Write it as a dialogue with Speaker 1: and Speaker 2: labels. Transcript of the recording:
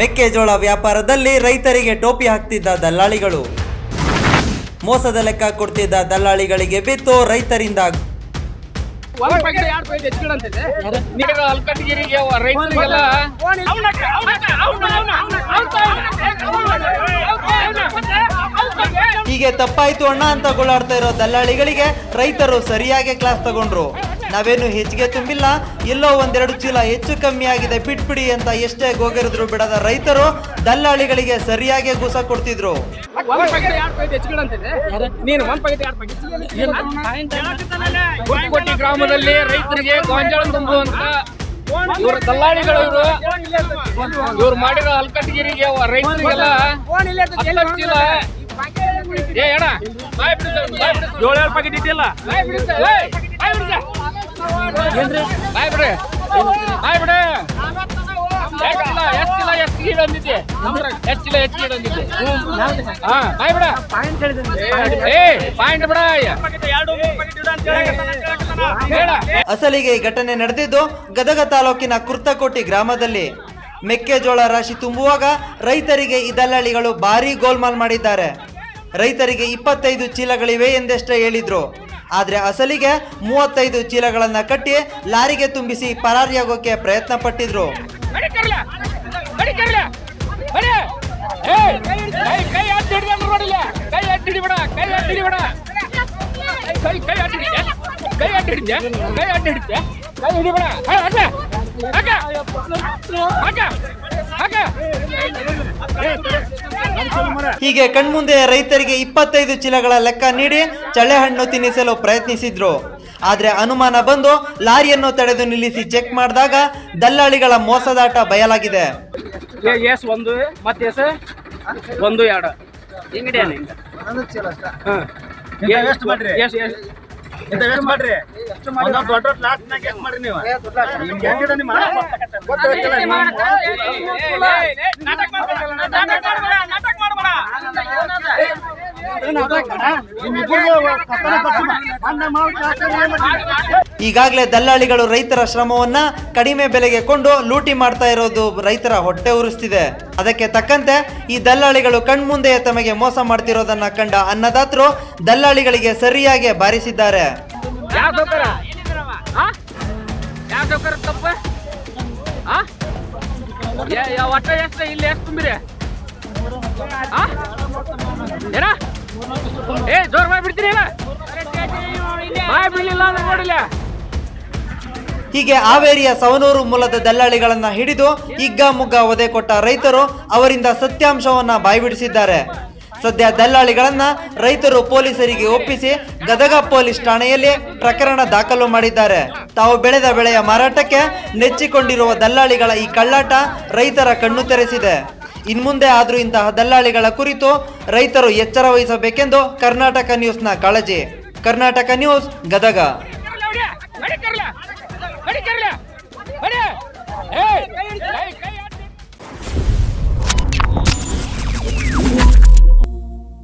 Speaker 1: ಮೆಕ್ಕೆಜೋಳ ವ್ಯಾಪಾರದಲ್ಲಿ ರೈತರಿಗೆ ಟೋಪಿ ಹಾಕ್ತಿದ್ದ ದಲ್ಲಾಳಿಗಳು. ಮೋಸದ ಲೆಕ್ಕ ಕೊಡ್ತಿದ್ದ ದಲ್ಲಾಳಿಗಳಿಗೆ ಬಿತ್ತು ರೈತರಿಂದ ಹೀಗೆ ತಪ್ಪಾಯ್ತು ಅಣ್ಣ ಅಂತ ಗೋಳಾಡ್ತಾ ಇರೋ ದಲ್ಲಾಳಿಗಳಿಗೆ ರೈತರು ಸರಿಯಾಗಿ ಕ್ಲಾಸ್ ತಗೊಂಡ್ರು. ನಾವೇನು ಹೆಚ್ಚಿಗೆ ತುಂಬಿಲ್ಲ. ಎಲ್ಲೋ ಒಂದೆರಡು ಚೀಲ ಹೆಚ್ಚು ಕಮ್ಮಿ ಆಗಿದೆ. ಬಿಟ್ಬಿಡಿ ಅಂತ ಎಷ್ಟೇ ಗೋಗರಿದ್ರು ಬಿಡದ ರೈತರು ದಲ್ಲಾಳಿಗಳಿಗೆ ಸರಿಯಾಗಿ ಗುಸ ಕೊಡ್ತಿದ್ರು.
Speaker 2: ಗ್ರಾಮದಲ್ಲಿ ರೈತರಿಗೆ ಗೋಂಜಾಳ ತುಂಬುವಂತ ಇವ್ರ ದಲ್ಲಾಳಿಗಳು ಇವರು. ಇವ್ರು. ಮಾಡಿರೋ ಅಲ್ಕಟಗಿರಿಗೆ ರೈತರಿಗೆಲ್ಲ ಚೀಲ. ಏ.
Speaker 3: ಏಳು ಪ್ಯಾಕೆಟ್ ಇಟ್ಟಿಲ್ಲ
Speaker 2: ಏಯ್, ಬಾಯ್ ಬಿಡ್ರಿ. ಬಾಯ್ ಬಿಡು.
Speaker 1: ಅಸಲಿಗೆ ಈ ಘಟನೆ ನಡೆದಿದ್ದು ಗದಗ ತಾಲೂಕಿನ ಕುರ್ತಕೋಟಿ ಗ್ರಾಮದಲ್ಲಿ. ಮೆಕ್ಕೆಜೋಳ ರಾಶಿ ತುಂಬುವಾಗ ರೈತರಿಗೆ ಈ ದಲ್ಲಾಳಿಗಳು ಭಾರೀ ಗೋಲ್ಮಾಲ್ ಮಾಡಿದ್ದಾರೆ. ರೈತರಿಗೆ ಇಪ್ಪತ್ತೈದು ಚೀಲಗಳಿವೆ ಎಂದಷ್ಟೇ ಹೇಳಿದ್ರು. ಆದರೆ ಅಸಲಿಗೆ ಮೂವತ್ತೈದು ಚೀಲಗಳನ್ನು ಕಟ್ಟಿ ಲಾರಿಗೆ ತುಂಬಿಸಿ ಪರಾರಿಯಾಗೋಕೆ ಪ್ರಯತ್ನ ಪಟ್ಟಿದ್ರು ಹೀಗೆ ಕಣ್ಮುಂದೆ ರೈತರಿಗೆ ಇಪ್ಪತ್ತೈದು ಚೀಲಗಳ ಲೆಕ್ಕ ನೀಡಿ ಚಳೆಹಣ್ಣು ತಿನ್ನಿಸಲು ಪ್ರಯತ್ನಿಸಿದ್ರು ಆದ್ರೆ ಅನುಮಾನ ಬಂದು ಲಾರಿಯನ್ನು ತಡೆದು ನಿಲ್ಲಿಸಿ ಚೆಕ್ ಮಾಡಿದಾಗ ದಲ್ಲಾಳಿಗಳ ಮೋಸದಾಟ ಬಯಲಾಗಿದೆ
Speaker 2: ಎಸ್ ಒಂದು ಮತ್ತೆ ಎಸ್ ಒಂದು ಎರಡು ಹಿಂಗಡಿ
Speaker 3: ಎಷ್ಟು ಮಾಡ್ರಿ?
Speaker 2: ಎಸ್ ಎಸ್
Speaker 3: ಇಂತ ವೇಸ್ಟ್ ಮಾಡ್ರಿ ಲಾಸ್ಟ್ ದೊಡ್ಡ ದೊಡ್ಡ ಲಾಟ್ನಾಗ ಹೆಂಗ್ ಮಾಡ್ರಿ ನೀವು ನಿಮ್ಗೆ ಹೆಂಗಿದೆ ನಿಮ್ಮ ಗೊತ್ತಾಗ್ತಿಲ್ಲ ನಿಮ್ಮ
Speaker 1: ಈಗಾಗಲೇ ದಲ್ಲಾಳಿಗಳು ರೈತರ ಶ್ರಮವನ್ನ ಕಡಿಮೆ ಬೆಲೆಗೆ ಕೊಂಡು ಲೂಟಿ ಮಾಡ್ತಾ ಇರೋದು ರೈತರ ಹೊಟ್ಟೆ ಉರಿಸ್ತಿದೆ. ಅದಕ್ಕೆ ತಕ್ಕಂತೆ ಈ ದಲ್ಲಾಳಿಗಳು ಕಣ್ಮುಂದೆ ತಮಗೆ ಮೋಸ ಮಾಡ್ತಿರೋದನ್ನ ಕಂಡ ಅನ್ನದಾತರು ದಲ್ಲಾಳಿಗಳಿಗೆ ಸರಿಯಾಗಿ ಬಾರಿಸಿದ್ದಾರೆ.
Speaker 2: ಇಲ್ಲಿ ಎಷ್ಟು ತುಂಬಿರಿ ಏ, ಜೋರ್ ಮಾಡಿಬಿಡ್ತೀರಿ
Speaker 1: ಹೀಗೆ ಹಾವೇರಿಯ ಸವನೂರು ಮೂಲದ ದಲ್ಲಾಳಿಗಳನ್ನ ಹಿಡಿದು ಹಿಗ್ಗ ಮುಗ್ಗ ಒದೆ ಕೊಟ್ಟ ರೈತರು ಅವರಿಂದ ಸತ್ಯಾಂಶವನ್ನ ಬಾಯ್ಬಿಡಿಸಿದ್ದಾರೆ ಸದ್ಯ ದಲ್ಲಾಳಿಗಳನ್ನ ರೈತರು ಪೊಲೀಸರಿಗೆ ಒಪ್ಪಿಸಿ ಗದಗ ಪೊಲೀಸ್ ಠಾಣೆಯಲ್ಲಿ ಪ್ರಕರಣ ದಾಖಲು ಮಾಡಿದ್ದಾರೆ. ತಾವು ಬೆಳೆದ ಬೆಳೆಯ ಮಾರಾಟಕ್ಕೆ ನೆಚ್ಚಿಕೊಂಡಿರುವ ದಲ್ಲಾಳಿಗಳ ಈ ಕಳ್ಳಾಟ ರೈತರ ಕಣ್ಣು ತೆರೆಸಿದೆ. ಇನ್ಮುಂದೆ ಆದರೂ ಇಂತಹ ದಲ್ಲಾಳಿಗಳ ಕುರಿತು ರೈತರು ಎಚ್ಚರ ವಹಿಸಬೇಕೆಂದು ಕರ್ನಾಟಕ ನ್ಯೂಸ್ನ ಕಾಳಜಿ. ಕರ್ನಾಟಕ ನ್ಯೂಸ್ ಗದಗ.